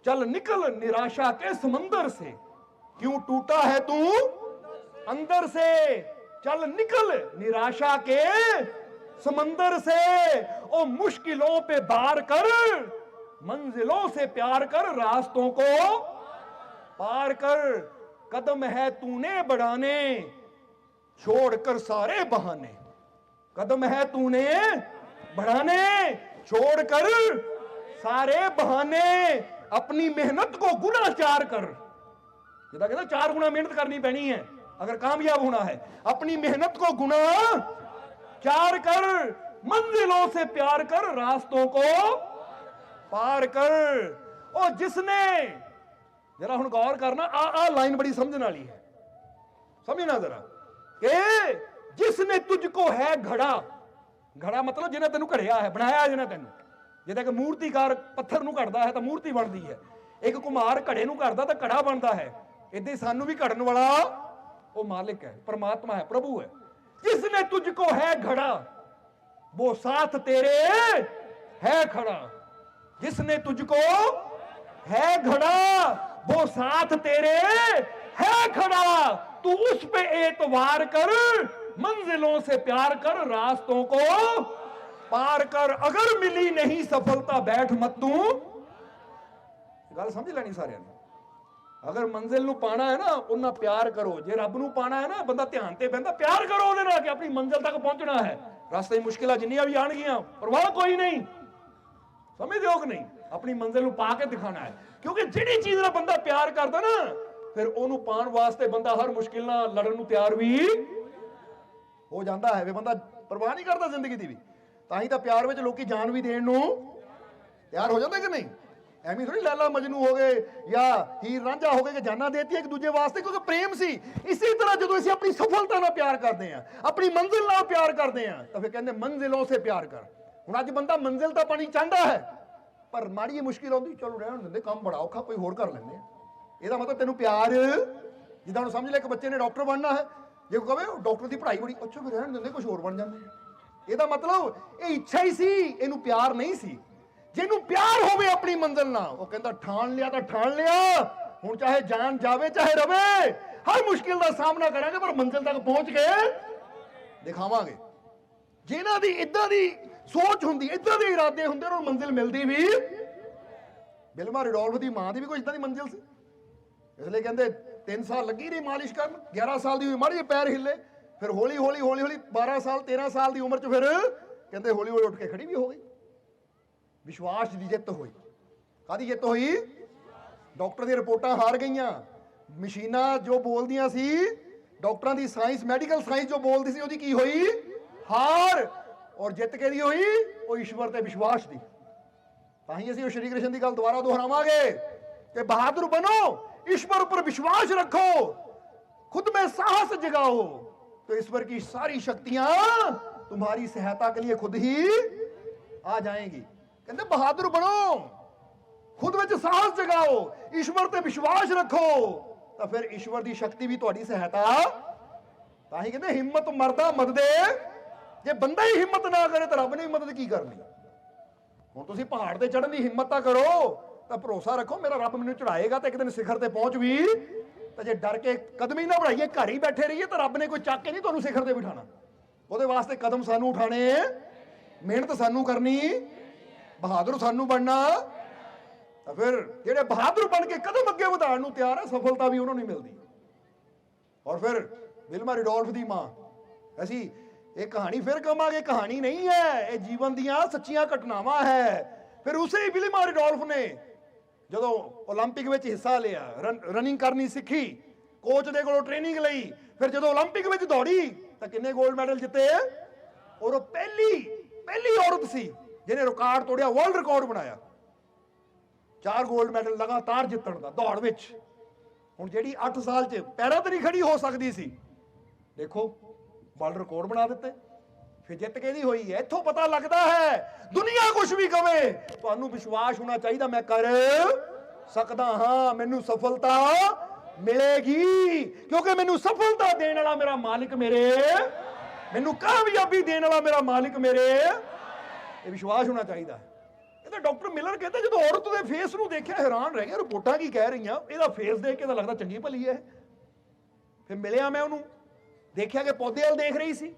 चल निकल निराशा के समंदर से। क्यों टूटा है तू अंदर से? चल निकल निराशा के समंदर से ओ मुश्किलों पे बार कर, मंजिलों से प्यार कर, रास्तों को पार कर। कदम है तूने बढ़ाने, छोड़कर सारे बहाने। कदम है तूने बढ़ाने, छोड़कर सारे बहाने। अपनी मेहनत को गुना चार कर जिदा कहते चार गुना मेहनत करनी पैनी है, अगर कामयाब होना है। अपनी मेहनत को गुना चार कर, मंजिलों से प्यार कर, रास्तों को पार कर। और जिसने ਜਰਾ ਹੁਣ ਗੌਰ ਕਰਨਾ, ਆ ਆ ਲਾਈਨ ਬੜੀ ਸਮਝਣ ਵਾਲੀ ਹੈ। ਸਮਝਣਾ ਜਰਾ ਕਿ ਜਿਸ ਨੇ ਤੁਝ ਕੋ ਹੈ ਘੜਾ ਘੜਾ ਮਤਲਬ ਜਿਹਨੇ ਤੈਨੂੰ ਘੜਿਆ ਹੈ, ਬਣਾਇਆ ਜਿਹਨੇ ਤੈਨੂੰ। ਜਿੱਦਾਂ ਕਿ ਮੂਰਤੀਕਾਰ ਪੱਥਰ ਨੂੰ ਘੜਦਾ ਹੈ ਤਾਂ ਮੂਰਤੀ ਬਣਦੀ ਹੈ। ਇੱਕ ਕੁਮਾਰ ਘੜੇ ਨੂੰ ਘੜਦਾ ਤਾਂ ਘੜਾ ਬਣਦਾ ਹੈ। ਇਦਾਂ ਸਾਨੂੰ ਵੀ ਘੜਨ ਵਾਲਾ ਉਹ ਮਾਲਿਕ ਹੈ, ਪਰਮਾਤਮਾ ਹੈ, ਪ੍ਰਭੂ ਹੈ। ਜਿਸ ਨੇ ਤੁਝ ਕੋ ਹੈ ਘੜਾ, ਉਹ ਸਾਥ ਤੇਰੇ ਹੈ ਖੜਾ। ਜਿਸ ਨੇ ਤੁਝ ਕੋ ਹੈ ਘੜਾ वो साथ तेरे है खड़ा तू उस पे एतवार कर मंजिलों से प्यार कर रास्तों को पार कर अगर मिली नहीं सफलता बैठ मत तू ਗੱਲ ਸਮਝ ਲੈਣੀ ਸਾਰਿਆਂ ਨੇ ਅਗਰ ਮੰਜ਼ਿਲ ਨੂੰ ਪਾਣਾ ਹੈ ਨਾ ਉਹਨਾਂ ਪਿਆਰ ਕਰੋ ਜੇ ਰੱਬ ਨੂੰ ਪਾਣਾ ਹੈ ਨਾ ਬੰਦਾ ਧਿਆਨ ਤੇ ਬਹਿੰਦਾ ਪਿਆਰ ਕਰੋ ਉਹਦੇ ਨਾਲ ਕਿ ਆਪਣੀ ਮੰਜ਼ਿਲ ਤੱਕ ਪਹੁੰਚਣਾ ਹੈ ਰਸਤੇ 'ਚ ਮੁਸ਼ਕਿਲਾਂ ਜਿੰਨੀਆਂ ਵੀ ਆਣਗੀਆਂ ਪਰਵਾਹ ਕੋਈ ਨਹੀਂ ਸਮਝਦੇ ਹੋ ਕਿ ਨਹੀਂ ਆਪਣੀ ਮੰਜ਼ਿਲ ਨੂੰ ਪਾ ਕੇ ਦਿਖਾਣਾ ਹੈ। ਕਿਉਂਕਿ ਜਿਹੜੀ ਚੀਜ਼ ਨਾਲ ਬੰਦਾ ਪਿਆਰ ਕਰਦਾ ਨਾ, ਫਿਰ ਉਹਨੂੰ ਪਾਣ ਵਾਸਤੇ ਬੰਦਾ ਹਰ ਮੁਸ਼ਕਿਲ ਨਾਲ ਲੜਨ ਨੂੰ ਤਿਆਰ ਵੀ ਹੋ ਜਾਂਦਾ ਹੈ। ਵੇ ਬੰਦਾ ਪਰਵਾਹ ਨਹੀਂ ਕਰਦਾ ਜ਼ਿੰਦਗੀ ਦੀ ਵੀ। ਤਾਂ ਹੀ ਤਾਂ ਪਿਆਰ ਵਿੱਚ ਲੋਕੀ ਜਾਨ ਵੀ ਦੇਣ ਨੂੰ ਤਿਆਰ ਹੋ ਜਾਂਦੇ ਕਿ ਨਹੀਂ? ਐਵੇਂ ਥੋੜੀ ਲੈਲਾ ਮਜਨੂ ਹੋ ਗਏ ਜਾਂ ਹੀਰ ਰਾਂਝਾ ਹੋ ਗਏ ਕਿ ਜਾਨਾਂ ਦੇਤੀ ਇੱਕ ਦੂਜੇ ਵਾਸਤੇ, ਕਿਉਂਕਿ ਪ੍ਰੇਮ ਸੀ। ਇਸੇ ਤਰ੍ਹਾਂ ਜਦੋਂ ਅਸੀਂ ਆਪਣੀ ਸਫਲਤਾ ਨਾਲ ਪਿਆਰ ਕਰਦੇ ਹਾਂ, ਆਪਣੀ ਮੰਜ਼ਿਲ ਨਾਲ ਪਿਆਰ ਕਰਦੇ ਹਾਂ, ਤਾਂ ਫਿਰ ਕਹਿੰਦੇ ਮੰਜ਼ਿਲੋਂ ਸੇ ਪਿਆਰ ਕਰ। ਹੁਣ ਅੱਜ ਬੰਦਾ ਮੰਜ਼ਿਲ ਤਾਂ ਪਾਣੀ ਚਾਹੁੰਦਾ ਹੈ। ਪਰ ਮਾੜੀ ਜਿਹੀ ਮੁਸ਼ਕਿਲ ਆਉਂਦੀ, ਚਲੋ ਰਹਿਣ ਦਿੰਦੇ, ਕੰਮ ਬੜਾ ਔਖਾ, ਕੋਈ ਹੋਰ ਕਰ ਲੈਂਦੇ ਇਹਦਾ ਮਤਲਬ ਤੈਨੂੰ ਪਿਆਰ, ਜਿੱਦਾਂ ਹੁਣ ਸਮਝ ਲੈ ਇੱਕ ਬੱਚੇ ਨੇ ਡਾਕਟਰ ਬਣਨਾ ਹੈ, ਜੇ ਕੋਈ ਕਹੇ ਡਾਕਟਰ ਦੀ ਪੜ੍ਹਾਈ ਬੜੀ, ਅੱਛਾ ਫਿਰ ਰਹਿਣ ਦਿੰਦੇ ਕੁਝ ਹੋਰ ਬਣ ਜਾਂਦੇ ਇਹਦਾ ਮਤਲਬ ਇਹ ਇੱਛਾ ਹੀ ਸੀ, ਇਹਨੂੰ ਪਿਆਰ ਨਹੀਂ ਸੀ। ਜਿਹਨੂੰ ਪਿਆਰ ਹੋਵੇ ਆਪਣੀ ਮੰਜ਼ਿਲ ਨਾਲ, ਉਹ ਕਹਿੰਦਾ ਠਾਣ ਲਿਆ ਤਾਂ ਠਾਣ ਲਿਆ, ਹੁਣ ਚਾਹੇ ਜਾਨ ਜਾਵੇ, ਚਾਹੇ ਰਵੇ, ਹਰ ਮੁਸ਼ਕਿਲ ਦਾ ਸਾਹਮਣਾ ਕਰਾਂਗੇ, ਪਰ ਮੰਜ਼ਿਲ ਤੱਕ ਪਹੁੰਚ ਕੇ ਦਿਖਾਵਾਂਗੇ। ਜਿਨ੍ਹਾਂ ਦੀ, ਇਦਾਂ ਦੀ ਸੋਚ ਹੁੰਦੀ ਇਦਾਂ ਦੇ ਇਰਾਦੇ ਹੁੰਦੇ ਉਹਨਾਂ ਨੂੰ ਮੰਜ਼ਿਲ ਮਿਲਦੀ ਵੀ। ਬਿਲਮਾ ਰਿਡੋਲਫ ਦੀ ਮਾਂ ਦੀ ਵੀ ਕੋਈ ਇਦਾਂ ਦੀ ਮੰਜ਼ਿਲ ਸੀ? ਇਸ ਲਈ ਕਹਿੰਦੇ 3 ਸਾਲ ਲੱਗੀ ਰਹੀ ਮਾਲਿਸ਼ ਕਰਨ 11 ਸਾਲ ਦੀ ਹੋਈ, ਮਾੜੀ ਪੈਰ ਹਿੱਲੇ। ਫਿਰ ਹੌਲੀ ਹੌਲੀ ਹੌਲੀ ਹੌਲੀ 12 ਸਾਲ 13 ਸਾਲ ਦੀ ਉਮਰ 'ਚ ਫਿਰ ਕਹਿੰਦੇ ਹੌਲੀ ਹੌਲੀ ਉੱਠ ਕੇ ਖੜੀ ਵੀ ਹੋ ਗਈ। ਵਿਸ਼ਵਾਸ ਦੀ ਜਿੱਤ ਹੋਈ। ਕਾਦੀ ਜਿੱਤ ਹੋਈ? ਡਾਕਟਰ ਦੀਆਂ ਰਿਪੋਰਟਾਂ ਹਾਰ ਗਈਆਂ। ਮਸ਼ੀਨਾਂ ਜੋ ਬੋਲਦੀਆਂ ਸੀ, ਡਾਕਟਰਾਂ ਦੀ ਸਾਇੰਸ, ਮੈਡੀਕਲ ਸਾਇੰਸ ਜੋ ਬੋਲਦੀ ਸੀ, ਉਹਦੀ ਕੀ ਹੋਈ? ਹਾਰ! ਔਰ ਜਿੱਤ ਕੇ ਦੀ ਹੋਈ ਉਹ ਈਸ਼ਵਰ ਤੇ ਵਿਸ਼ਵਾਸ ਦੀ ਤਾਂ ਹੀ ਅਸੀਂ ਉਹ ਸ਼੍ਰੀ ਕ੍ਰਿਸ਼ਨ ਦੀ ਗੱਲ ਦੁਬਾਰਾ ਦੁਹਰਾਵਾਂਗੇ ਕਿ ਬਹਾਦਰ ਬਣੋ ईश्वर पर विश्वास रखो खुद में साहस जगाओ तो ईश्वर की सारी शक्तियां तुम्हारी सहायता के लिए खुद ही आ जाएंगी कहते बहादुर बनो ਖੁਦ ਵਿੱਚ ਸਾਹਸ ਜਗਾਓ ਈਸ਼ਵਰ ਤੇ ਵਿਸ਼ਵਾਸ ਰੱਖੋ ਤਾਂ ਫਿਰ ਈਸ਼ਵਰ ਦੀ ਸ਼ਕਤੀ ਵੀ ਤੁਹਾਡੀ ਸਹਾਇਤਾ ਤਾਂ ਹੀ ਕਹਿੰਦੇ ਹਿੰਮਤ ਮਰਦਾ ਮਦਦੇ ਜੇ ਬੰਦਾ ਹੀ ਹਿੰਮਤ ਨਾ ਕਰੇ ਤਾਂ ਰੱਬ ਨੇ ਵੀ ਮਦਦ ਕੀ ਕਰਨੀ? ਹੁਣ ਤੁਸੀਂ ਪਹਾੜ ਤੇ ਚੜ੍ਹਨ ਦੀ ਹਿੰਮਤ ਤਾਂ ਕਰੋ, ਤਾਂ ਭਰੋਸਾ ਰੱਖੋ, ਮੇਰਾ ਰੱਬ ਮੈਨੂੰ ਚੜਾਏਗਾ ਤਾਂ ਇੱਕ ਦਿਨ ਸਿਖਰ ਤੇ ਪਹੁੰਚ ਵੀ। ਤਾਂ ਜੇ ਡਰ ਕੇ ਕਦਮ ਹੀ ਨਾ ਬਣਾਈਏ, ਘਰ ਹੀ ਬੈਠੇ ਰਹੀਏ ਤਾਂ ਰੱਬ ਨੇ ਕੋਈ ਚੱਕ ਕੇ ਨਹੀਂ ਤੁਹਾਨੂੰ ਸਿਖਰ ਤੇ ਬਿਠਾਣਾ ਉਹਦੇ ਵਾਸਤੇ ਕਦਮ ਸਾਨੂੰ ਉਠਾਣੇ ਮਿਹਨਤ ਸਾਨੂੰ ਕਰਨੀ, ਬਹਾਦਰ ਸਾਨੂੰ ਬਣਨਾ। ਤਾਂ ਫਿਰ ਜਿਹੜੇ ਬਹਾਦਰ ਬਣ ਕੇ ਕਦਮ ਅੱਗੇ ਵਧਾਉਣ ਨੂੰ ਤਿਆਰ ਹੈ ਸਫਲਤਾ ਵੀ ਉਹਨਾਂ ਨੂੰ ਮਿਲਦੀ। ਔਰ ਫਿਰ ਵਿਲਮਾ ਰਿਡੋਲਫ ਦੀ ਮਾਂ, ਅਸੀਂ ਇਹ ਕਹਾਣੀ ਫਿਰ ਕਹਾਂਗੇ ਕਹਾਣੀ ਨਹੀਂ ਹੈ। ਇਹ ਜੀਵਨ ਦੀਆਂ ਸੱਚੀਆਂ ਘਟਨਾਵਾਂ ਹੈ। ਫਿਰ ਉਸੇ ਵਿਲੀਮ ਰਿਡੋਲਫ ਨੇ ਜਦੋਂ 올림픽 ਵਿੱਚ ਹਿੱਸਾ ਲਿਆ ਰਨਿੰਗ ਕਰਨੀ ਸਿੱਖੀ ਕੋਚ ਦੇ ਕੋਲੋਂ ਟ੍ਰੇਨਿੰਗ ਲਈ, ਫਿਰ ਜਦੋਂ 올림픽 ਵਿੱਚ ਦੌੜੀ, ਤਾਂ ਕਿੰਨੇ 골ਡ ਮੈਡਲ ਜਿੱਤੇ? ਔਰ ਉਹ ਪਹਿਲੀ ਪਹਿਲੀ ਔਰਤ ਸੀ ਜਿਹਨੇ ਰਿਕਾਰਡ ਤੋੜਿਆ ਵਰਲਡ ਰਿਕਾਰਡ ਬਣਾਇਆ। ਚਾਰ 골ਡ ਮੈਡਲ ਲਗਾਤਾਰ ਜਿੱਤਣ ਦਾ, ਦੌੜ ਵਿੱਚ। ਹੁਣ ਜਿਹੜੀ 8 ਸਾਲ 'ਚ ਪੈਰਾਂ ਤੇ ਨਹੀਂ ਖੜੀ ਹੋ ਸਕਦੀ ਸੀ, ਦੇਖੋ ਵਰਲਡ ਰਿਕਾਰਡ ਬਣਾ ਦਿੱਤੇ। ਫਿਰ ਜਿੱਤ ਕਿਹਦੀ ਹੋਈ ਹੈ, ਇੱਥੋਂ ਪਤਾ ਲੱਗਦਾ ਹੈ, ਦੁਨੀਆ ਕੁਝ ਵੀ ਕਵੇ, ਤੁਹਾਨੂੰ ਵਿਸ਼ਵਾਸ ਹੋਣਾ ਚਾਹੀਦਾ, ਮੈਂ ਕਰ ਸਕਦਾ ਹਾਂ, ਮੈਨੂੰ ਸਫਲਤਾ ਮਿਲੇਗੀ। ਕਿਉਂਕਿ ਮੈਨੂੰ ਸਫਲਤਾ ਦੇਣ ਵਾਲਾ ਮੇਰਾ ਮਾਲਿਕ ਮੇਰੇ। ਮੈਨੂੰ ਕਾਮਯਾਬੀ ਦੇਣ ਵਾਲਾ ਮੇਰਾ ਮਾਲਿਕ ਮੇਰੇ। ਇਹ ਵਿਸ਼ਵਾਸ ਹੋਣਾ ਚਾਹੀਦਾ ਇਹ ਤਾਂ ਡਾਕਟਰ ਮਿਲਰ ਕਹਿੰਦੇ, ਜਦੋਂ ਔਰਤ ਦੇ ਫੇਸ ਨੂੰ ਦੇਖਿਆ, ਹੈਰਾਨ ਰਹਿ ਗਿਆ, ਰਿਪੋਰਟਾਂ ਕੀ ਕਹਿ ਰਹੀਆਂ? ਇਹਦਾ ਫੇਸ ਦੇਖ ਕੇ ਤਾਂ ਲੱਗਦਾ ਚੰਗੀ ਭਲੀ ਹੈ। ਫਿਰ ਮਿਲਿਆ ਮੈਂ ਉਹਨੂੰ। ਦੇਖਿਆ ਕਿ ਪੌਦੇ ਵੱਲ ਦੇਖ ਰਹੀ ਸੀ?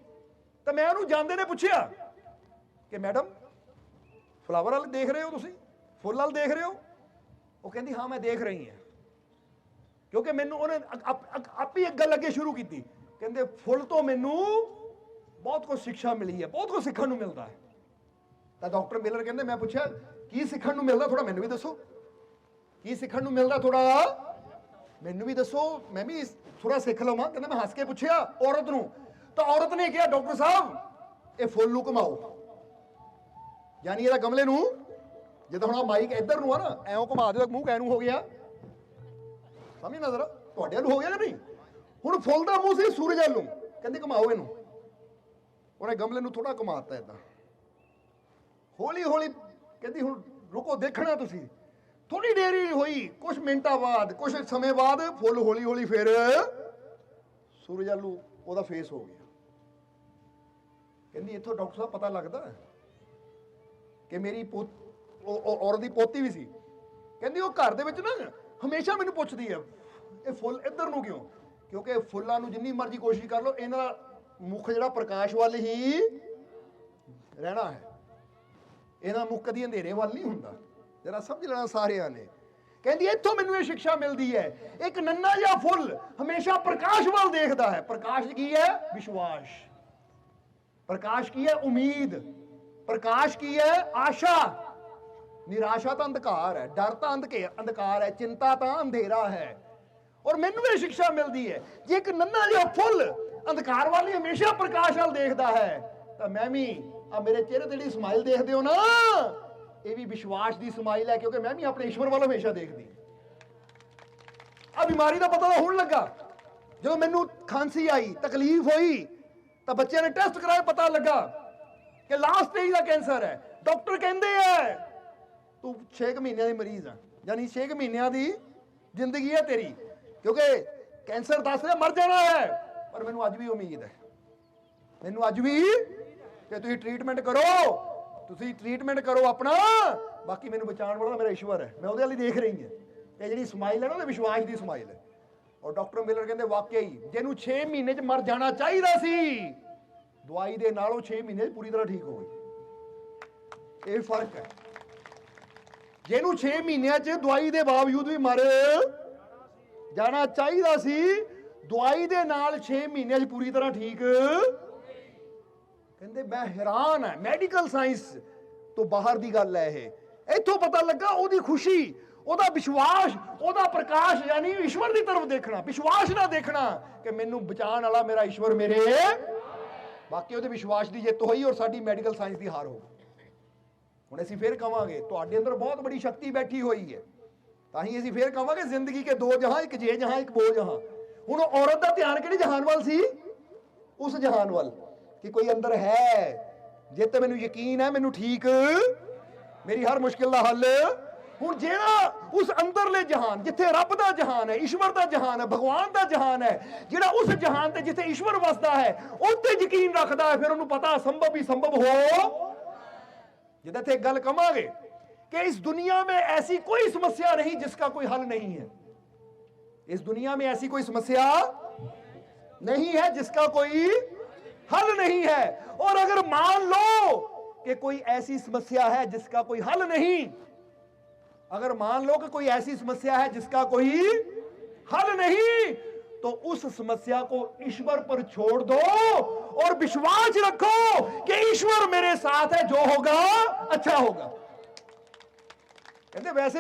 ਤਾਂ ਮੈਂ ਉਹਨੂੰ ਜਾਂਦੇ ਨੇ ਪੁੱਛਿਆ ਕਿ ਮੈਡਮ, ਫਲਾਵਰ ਵੱਲ ਦੇਖ ਰਹੇ ਹੋ ਤੁਸੀਂ? ਫੁੱਲ ਵੱਲ ਦੇਖ ਰਹੇ ਹੋ? ਉਹ ਕਹਿੰਦੀ, ਹਾਂ, ਮੈਂ ਦੇਖ ਰਹੀ ਹਾਂ। ਕਿਉਂਕਿ ਮੈਨੂੰ ਉਹਨੇ ਆਪ- ਆਪ ਹੀ ਇੱਕ ਗੱਲ ਅੱਗੇ ਸ਼ੁਰੂ ਕੀਤੀ। ਕਹਿੰਦੇ, ਫੁੱਲ ਤੋਂ ਮੈਨੂੰ ਬਹੁਤ ਕੁਝ ਸਿੱਖਿਆ ਮਿਲੀ ਹੈ, ਬਹੁਤ ਕੁਝ ਸਿੱਖਣ ਨੂੰ ਮਿਲਦਾ ਹੈ। ਤਾਂ ਡਾਕਟਰ ਮਿਲਰ ਕਹਿੰਦੇ, ਮੈਂ ਪੁੱਛਿਆ, ਕੀ ਸਿੱਖਣ ਨੂੰ ਮਿਲਦਾ? ਥੋੜਾ ਮੈਨੂੰ ਵੀ ਦੱਸੋ। ਕੀ ਸਿੱਖਣ ਨੂੰ ਮਿਲਦਾ ਥੋੜਾ ਮੈਨੂੰ ਵੀ ਦੱਸੋ, ਮੈਂ ਵੀ ਥੋੜਾ ਸਿੱਖ ਲਵਾਂ। ਕਹਿੰਦਾ ਮੈਂ ਹੱਸ ਕੇ ਪੁੱਛਿਆ ਔਰਤ ਨੂੰ। ਤਾਂ ਔਰਤ ਨੇ ਕਿਹਾ, ਡਾਕਟਰ ਸਾਹਿਬ, ਇਹ ਫੁੱਲ ਨੂੰ ਘੁਮਾਓ। ਯਾਨੀ ਇਹਦਾ ਗਮਲੇ ਨੂੰ, ਜਦੋਂ ਹੁਣ ਆਹ ਮਾਈਕ ਇੱਧਰ ਨੂੰ ਆ ਨਾ ਐਂ ਘੁਮਾ ਦਿਓ ਮੂੰਹ ਕੈਨੂੰ ਹੋ ਗਿਆ। ਸਮਝ ਨਾ ਜਰਾ, ਤੁਹਾਡੇ ਵੱਲ ਹੋ ਗਿਆ ਕਿ ਨਹੀਂ? ਹੁਣ ਫੁੱਲ ਦਾ ਮੂੰਹ ਸੀ, ਸੂਰਜ ਵੱਲ ਨੂੰ। ਕਹਿੰਦੇ ਘੁਮਾਓ ਇਹਨੂੰ। ਉਹਨੇ ਗਮਲੇ ਨੂੰ ਥੋੜਾ ਘੁਮਾਤਾ ਇਦਾਂ। ਹੌਲੀ ਹੌਲੀ ਕਹਿੰਦੀ ਹੁਣ ਰੁਕੋ, ਦੇਖਣਾ ਤੁਸੀਂ। ਥੋੜੀ ਦੇਰੀ ਹੋਈ ਕੁਝ ਮਿੰਟਾਂ ਬਾਅਦ ਕੁਝ ਸਮੇਂ ਬਾਅਦ ਫੁੱਲ ਹੌਲੀ ਹੌਲੀ ਫਿਰ ਸੂਰਜ ਆਲੂ, ਉਹਦਾ ਫੇਸ ਹੋ ਗਿਆ। ਕਹਿੰਦੀ, ਇੱਥੋਂ ਡਾਕਟਰ ਸਾਹਿਬ ਪਤਾ ਲੱਗਦਾ ਕਿ ਮੇਰੀ ਪੁੱਤ ਔਰਤ ਦੀ ਪੋਤੀ ਵੀ ਸੀ। ਕਹਿੰਦੀ, ਉਹ ਘਰ ਦੇ ਵਿੱਚ ਨਾ ਹਮੇਸ਼ਾ ਮੈਨੂੰ ਪੁੱਛਦੀ ਹੈ ਇਹ ਫੁੱਲ ਇੱਧਰ ਨੂੰ ਕਿਉਂ? ਕਿਉਂਕਿ ਫੁੱਲਾਂ ਨੂੰ ਜਿੰਨੀ ਮਰਜ਼ੀ ਕੋਸ਼ਿਸ਼ ਕਰ ਲਓ, ਇਹਨਾਂ ਦਾ ਮੁੱਖ ਜਿਹੜਾ ਪ੍ਰਕਾਸ਼ ਵੱਲ ਹੀ ਰਹਿਣਾ ਹੈ। ਇਹਦਾ ਮੁੱਖ ਕਦੀ ਅੰਧੇਰੇ ਵੱਲ ਨਹੀਂ ਹੁੰਦਾ। ਜਰਾ ਸਮਝ ਲੈਣਾ ਸਾਰਿਆਂ ਨੇ। ਕਹਿੰਦੀ, ਇੱਥੋਂ ਮੈਨੂੰ ਇਹ ਸਿੱਖਿਆ ਮਿਲਦੀ ਹੈ। ਇੱਕ ਨੰਨਾ ਜਿਹਾ ਫੁੱਲ ਹਮੇਸ਼ਾ ਪ੍ਰਕਾਸ਼ ਵੱਲ ਦੇਖਦਾ ਹੈ। ਪ੍ਰਕਾਸ਼ ਕੀ ਹੈ? ਵਿਸ਼ਵਾਸ। ਪ੍ਰਕਾਸ਼ ਕੀ ਹੈ? ਉਮੀਦ। ਪ੍ਰਕਾਸ਼ ਕੀ ਹੈ? ਆਸ਼ਾ। ਨਿਰਾਸ਼ਾ ਤਾਂ ਅੰਧਕਾਰ ਹੈ। ਡਰ ਤਾਂ ਅੰਧਕੇ ਅੰਧਕਾਰ ਹੈ। ਚਿੰਤਾ ਤਾਂ ਅੰਧੇਰਾ ਹੈ। ਔਰ ਮੈਨੂੰ ਇਹ ਸਿੱਖਿਆ ਮਿਲਦੀ ਹੈ। ਜੇ ਇੱਕ ਨੰਨਾ ਜਿਹਾ ਫੁੱਲ ਅੰਧਕਾਰ ਵੱਲ ਹਮੇਸ਼ਾ ਪ੍ਰਕਾਸ਼ ਵੱਲ ਦੇਖਦਾ ਹੈ, ਤਾਂ ਮੈਂ ਵੀ ਆ ਮੇਰੇ ਚਿਹਰੇ ਤੇ ਜਿਹੜੀ ਸਮਾਈਲ ਦੇਖਦੇ ਹੋ ਨਾ ਇਹ ਵੀ ਵਿਸ਼ਵਾਸ ਦੀ ਸਮਾਈਲ ਹੈ ਕਿਉਂਕਿ ਮੈਂ ਵੀ ਆਪਣੇ ਈਸ਼ਵਰ ਵੱਲ ਹਮੇਸ਼ਾ ਦੇਖਦੀ। ਆ ਬਿਮਾਰੀ ਦਾ ਪਤਾ ਤਾਂ ਹੁਣ ਲੱਗਾ। ਜਦੋਂ ਮੈਨੂੰ ਖਾਂਸੀ ਆਈ, ਤਕਲੀਫ ਹੋਈ, ਤਾਂ ਬੱਚਿਆਂ ਨੇ ਟੈਸਟ ਕਰਾਏ, ਪਤਾ ਲੱਗਾ ਕਿ ਲਾਸਟ ਸਟੇਜ ਦਾ ਕੈਂਸਰ ਹੈ। ਡਾਕਟਰ ਕਹਿੰਦੇ ਐ ਤੂੰ 6 ਮਹੀਨਿਆਂ ਦੀ ਮਰੀਜ਼ ਆ, ਯਾਨੀ 6 ਮਹੀਨਿਆਂ ਦੀ ਜ਼ਿੰਦਗੀ ਹੈ ਤੇਰੀ, ਕਿਉਂਕਿ ਕੈਂਸਰ ਦੱਸ ਰਿਹਾ, ਮਰ ਜਾਣਾ ਹੈ। ਪਰ ਮੈਨੂੰ ਅੱਜ ਵੀ ਉਮੀਦ ਹੈ। ਮੈਨੂੰ ਅੱਜ ਵੀ ਕਿ ਤੁਸੀਂ ਟ੍ਰੀਟਮੈਂਟ ਕਰੋ। ਤੁਸੀਂ ਟ੍ਰੀਟਮੈਂਟ ਕਰੋ ਆਪਣਾ। ਬਾਕੀ ਮੈਨੂੰ ਬਚਾਉਣ ਵਾਲਾ ਮੇਰਾ ਈਸ਼ਵਰ ਹੈ। ਮੈਂ ਉਹਦੇ ਵਾਲੀ ਦੇਖ ਰਹੀ ਹਾਂ। ਇਹ ਜਿਹੜੀ ਸਮਾਈਲ ਹੈ ਨਾ ਉਹ ਵਿਸ਼ਵਾਸ ਦੀ ਸਮਾਈਲ ਹੈ। ਔਰ ਡਾਕਟਰ ਮਿਲਰ ਕਹਿੰਦੇ ਵਾਕਈ ਜਿਹਨੂੰ 6 ਮਹੀਨੇ 'ਚ ਮਰ ਜਾਣਾ ਚਾਹੀਦਾ ਸੀ, ਦਵਾਈ ਦੇ ਨਾਲ ਉਹ 6 ਮਹੀਨੇ 'ਚ ਪੂਰੀ ਤਰ੍ਹਾਂ ਠੀਕ ਹੋ ਗਈ। ਇਹ ਫ਼ਰਕ ਹੈ। ਜਿਹਨੂੰ 6 ਮਹੀਨਿਆਂ 'ਚ ਦਵਾਈ ਦੇ ਬਾਵਜੂਦ ਵੀ ਮਰ ਜਾਣਾ ਚਾਹੀਦਾ ਸੀ, ਦਵਾਈ ਦੇ ਨਾਲ 6 ਮਹੀਨਿਆਂ 'ਚ ਪੂਰੀ ਤਰ੍ਹਾਂ ਠੀਕ ਕਹਿੰਦੇ, ਮੈਂ ਹੈਰਾਨ ਹਾਂ ਮੈਡੀਕਲ ਸਾਇੰਸ ਤੋਂ ਬਾਹਰ ਦੀ ਗੱਲ ਹੈ ਇਹ। ਇੱਥੋਂ ਪਤਾ ਲੱਗਾ ਉਹਦੀ ਖੁਸ਼ੀ, ਉਹਦਾ ਵਿਸ਼ਵਾਸ, ਉਹਦਾ ਪ੍ਰਕਾਸ਼, ਯਾਨੀ ਈਸ਼ਵਰ ਦੀ ਤਰਫ ਦੇਖਣਾ, ਵਿਸ਼ਵਾਸ ਨਾਲ ਦੇਖਣਾ ਕਿ ਮੈਨੂੰ ਬਚਾਉਣ ਵਾਲਾ ਮੇਰਾ ਈਸ਼ਵਰ ਮੇਰੇ ਬਾਕੀ ਉਹਦੇ ਵਿਸ਼ਵਾਸ ਦੀ ਜਿੱਤ ਹੋਈ ਔਰ ਸਾਡੀ ਮੈਡੀਕਲ ਸਾਇੰਸ ਦੀ ਹਾਰ ਹੋ ਹੁਣ ਅਸੀਂ ਫੇਰ ਕਵਾਂਗੇ, ਤੁਹਾਡੇ ਅੰਦਰ ਬਹੁਤ ਬੜੀ ਸ਼ਕਤੀ ਬੈਠੀ ਹੋਈ ਹੈ। ਤਾਂ ਹੀ ਅਸੀਂ ਫੇਰ ਕਵਾਂਗੇ, ਜ਼ਿੰਦਗੀ ਕੇ ਦੋ ਜਹਾਂ, ਇੱਕ ਜੇ ਜਹਾਂ, ਇੱਕ ਬੋ ਜਹਾਂ। ਹੁਣ ਉਹ ਔਰਤ ਦਾ ਧਿਆਨ ਕਿਹੜੇ ਜਹਾਨ ਵੱਲ ਸੀ? ਉਸ ਜਹਾਨ ਵੱਲ। ਕਿ ਕੋਈ ਅੰਦਰ ਹੈ ਜੇ ਤੇ ਮੈਨੂੰ ਯਕੀਨ ਹੈ ਮੈਨੂੰ ਠੀਕ ਮੇਰੀ ਹਰ ਮੁਸ਼ਕਿਲ ਦਾ ਹੱਲ ਹੁਣ ਜਿਹੜਾ ਉਸ ਅੰਦਰਲੇ ਜਹਾਨ ਜਿੱਥੇ ਰੱਬ ਦਾ ਜਹਾਨ ਹੈ ਈਸ਼ਵਰ ਦਾ ਜਹਾਨ ਹੈ ਭਗਵਾਨ ਦਾ ਜਹਾਨ ਹੈ ਜਿਹੜਾ ਉਸ ਜਹਾਨ ਤੇ ਜਿੱਥੇ ਈਸ਼ਵਰ ਵਸਦਾ ਹੈ ਉਹ ਤੇ ਯਕੀਨ ਰੱਖਦਾ ਹੈ ਫਿਰ ਉਹਨੂੰ ਪਤਾ ਸੰਭਵ ਹੀ ਸੰਭਵ ਹੋ जिधर थे गल कमांगे कि इस दुनिया में ऐसी कोई समस्या नहीं जिसका कोई हल नहीं है इस दुनिया में ऐसी कोई समस्या नहीं है जिसका कोई हल नहीं है। और अगर मान लो कि कोई ऐसी समस्या है जिसका कोई हल नहीं, अगर मान लो कि कोई ऐसी समस्या है जिसका कोई हल नहीं तो उस समस्या को ईश्वर पर छोड़ दो और विश्वास रखो कि ईश्वर मेरे साथ है, जो होगा अच्छा होगा। कहते वैसे